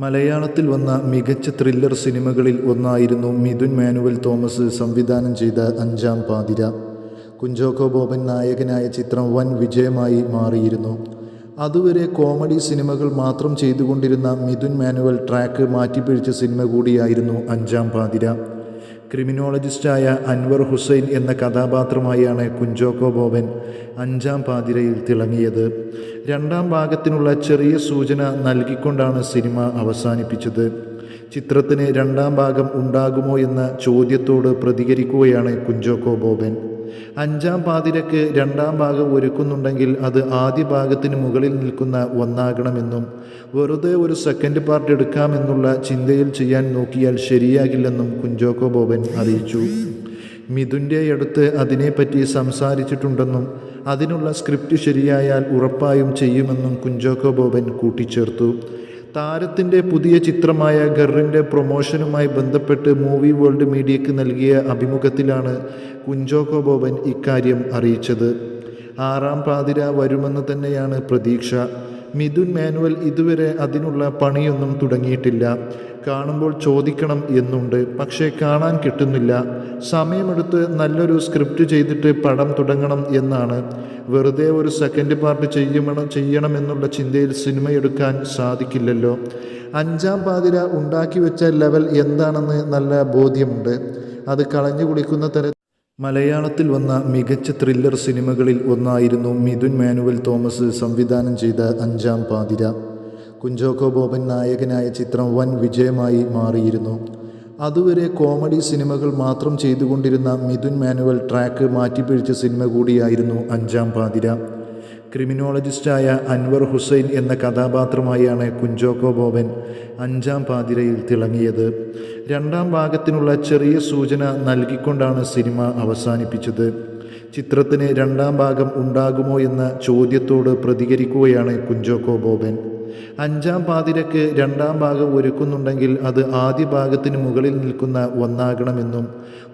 മലയാളത്തിൽ വന്ന മികച്ച ത്രില്ലർ സിനിമകളിൽ ഒന്നായിരുന്നു മിഥുൻ മാനുവൽ തോമസ് സംവിധാനം ചെയ്ത അഞ്ചാം പാതിര. കുഞ്ചോക്കോ ബോബൻ നായകനായ ചിത്രം വൻ വിജയമായി മാറിയിരുന്നു. അതുവരെ കോമഡി സിനിമകൾ മാത്രം ചെയ്തുകൊണ്ടിരുന്ന മിഥുൻ മാനുവൽ ട്രാക്ക് മാറ്റിപ്പിഴിച്ച സിനിമ കൂടിയായിരുന്നു അഞ്ചാം പാതിര. ക്രിമിനോളജിസ്റ്റായ അൻവർ ഹുസൈൻ എന്ന കഥാപാത്രമായാണ് കുഞ്ചോക്കോ ബോബൻ അഞ്ചാം പാതിരയിൽ തിളങ്ങിയത്. രണ്ടാം ഭാഗത്തിനുള്ള ചെറിയ സൂചന നൽകിക്കൊണ്ടാണ് സിനിമ അവസാനിപ്പിച്ചത്. ചിത്രത്തിന് രണ്ടാം ഭാഗം ഉണ്ടാകുമോ എന്ന ചോദ്യത്തോട് പ്രതികരിക്കുകയാണ് കുഞ്ചോക്കോ ബോബൻ. അഞ്ചാം പാതിരക്ക് രണ്ടാം ഭാഗം ഒരുക്കുന്നുണ്ടെങ്കിൽ അത് ആദ്യ ഭാഗത്തിന് മുകളിൽ നിൽക്കുന്ന ഒന്നാകണമെന്നും വെറുതെ ഒരു സെക്കൻഡ് പാർട്ട് എടുക്കാമെന്നുള്ള ചിന്തയിൽ ചെയ്യാൻ നോക്കിയാൽ ശരിയാകില്ലെന്നും കുഞ്ചോക്കോ ബോബൻ അറിയിച്ചു. മിഥുന്റെ അടുത്ത് അതിനെപ്പറ്റി സംസാരിച്ചിട്ടുണ്ടെന്നും അതിനുള്ള സ്ക്രിപ്റ്റ് ശരിയായാൽ ഉറപ്പായും ചെയ്യുമെന്നും കുഞ്ചോക്കോ ബോബൻ കൂട്ടിച്ചേർത്തു. താരത്തിന്റെ പുതിയ ചിത്രമായ ഗറിന്റെ പ്രൊമോഷനുമായി ബന്ധപ്പെട്ട് മൂവി വേൾഡ് മീഡിയയ്ക്ക് നൽകിയ അഭിമുഖത്തിലാണ് കുഞ്ചോക്കോ ബോബൻ ഇക്കാര്യം അറിയിച്ചത്. ആറാം പാതിര വരുമെന്ന് തന്നെയാണ് പ്രതീക്ഷ. മിഥുൻ മാനുവൽ ഇതുവരെ അതിനുള്ള പണിയൊന്നും തുടങ്ങിയിട്ടില്ല. കാണുമ്പോൾ ചോദിക്കണം എന്നുണ്ട്. പക്ഷേ കാണാൻ കിട്ടുന്നില്ല. സമയമെടുത്ത് നല്ലൊരു സ്ക്രിപ്റ്റ് ചെയ്തിട്ട് പടം തുടങ്ങണം എന്നാണ്. വെറുതെ ഒരു സെക്കൻഡ് പാർട്ട് ചെയ്യണം ചെയ്യണമെന്നുള്ള ചിന്തയിൽ സിനിമ സിനിമയെടുക്കാൻ സാധിക്കില്ലല്ലോ. അഞ്ചാം പാതിര ഉണ്ടാക്കി വെച്ച ലെവൽ എന്താണെന്ന് നല്ല ബോധ്യമുണ്ട്. അത് കളഞ്ഞു കുളിക്കുന്ന തര മലയാളത്തിൽ വന്ന മികച്ച ത്രില്ലർ സിനിമകളിൽ ഒന്നായിരുന്നു മിഥുൻ മാനുവൽ തോമസ് സംവിധാനം ചെയ്ത അഞ്ചാം പാതിര. കുഞ്ചോക്കോ ബോബൻ നായകനായ ചിത്രം വൻ വിജയമായി മാറിയിരുന്നു. അതുവരെ കോമഡി സിനിമകൾ മാത്രം ചെയ്തുകൊണ്ടിരുന്ന മിഥുൻ മാനുവൽ ട്രാക്ക് മാറ്റിപ്പിഴിച്ച സിനിമ കൂടിയായിരുന്നു അഞ്ചാം പാതിര. ക്രിമിനോളജിസ്റ്റായ അൻവർ ഹുസൈൻ എന്ന കഥാപാത്രമായാണ് കുഞ്ചോക്കോ ബോബൻ അഞ്ചാം പാതിരയിൽ തിളങ്ങിയത്. രണ്ടാം ഭാഗത്തിനുള്ള ചെറിയ സൂചന നൽകിക്കൊണ്ടാണ് സിനിമ അവസാനിപ്പിച്ചത്. ചിത്രത്തിന് രണ്ടാം ഭാഗം ഉണ്ടാകുമോ എന്ന ചോദ്യത്തോട് പ്രതികരിക്കുകയാണ് കുഞ്ചോക്കോ ബോബൻ. അഞ്ചാം പാതിരക്ക് രണ്ടാം ഭാഗം ഒരുക്കുന്നുണ്ടെങ്കിൽ അത് ആദ്യ ഭാഗത്തിന് മുകളിൽ നിൽക്കുന്ന ഒന്നാകണമെന്നും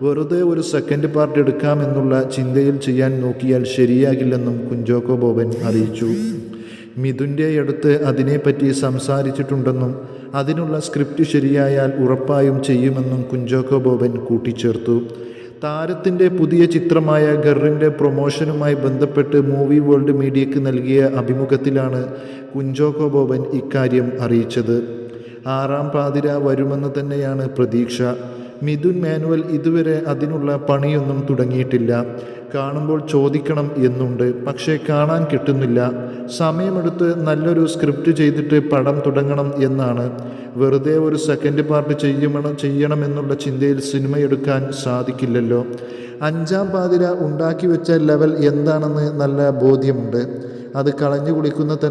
വെറുതെ ഒരു സെക്കൻഡ് പാർട്ട് എടുക്കാമെന്നുള്ള ചിന്തയിൽ ചെയ്യാൻ നോക്കിയാൽ ശരിയാകില്ലെന്നും കുഞ്ചോക്കോ ബോബൻ അറിയിച്ചു. മിഥുന്റെ അടുത്ത് അതിനെപ്പറ്റി സംസാരിച്ചിട്ടുണ്ടെന്നും അതിനുള്ള സ്ക്രിപ്റ്റ് ശരിയായാൽ ഉറപ്പായും ചെയ്യുമെന്നും കുഞ്ചോക്കോ ബോബൻ കൂട്ടിച്ചേർത്തു. താരത്തിന്റെ പുതിയ ചിത്രമായ ഗറിന്റെ പ്രൊമോഷനുമായി ബന്ധപ്പെട്ട് മൂവി വേൾഡ് മീഡിയയ്ക്ക് നൽകിയ അഭിമുഖത്തിലാണ് കുഞ്ചോക്കോ ബോബൻ ഇക്കാര്യം അറിയിച്ചത്. ആറാം പാതിര വരുമെന്ന് തന്നെയാണ് പ്രതീക്ഷ. മിഥുൻ മാനുവൽ ഇതുവരെ അതിനുള്ള പണിയൊന്നും തുടങ്ങിയിട്ടില്ല. കാണുമ്പോൾ ചോദിക്കണം എന്നുണ്ട്. പക്ഷേ കാണാൻ കിട്ടുന്നില്ല. സമയമെടുത്ത് നല്ലൊരു സ്ക്രിപ്റ്റ് ചെയ്തിട്ട് പടം തുടങ്ങണം എന്നാണ്. വെറുതെ ഒരു സെക്കൻഡ് പാർട്ട് ചെയ്യണം ചെയ്യണമെന്നുള്ള ചിന്തയിൽ സിനിമ എടുക്കാൻ സാധിക്കില്ലല്ലോ. അഞ്ചാം പാതിര ഉണ്ടാക്കി വെച്ച ലെവൽ എന്താണെന്ന് നല്ല ബോധ്യമുണ്ട്. അത് കളഞ്ഞു കുളിക്കുന്ന തര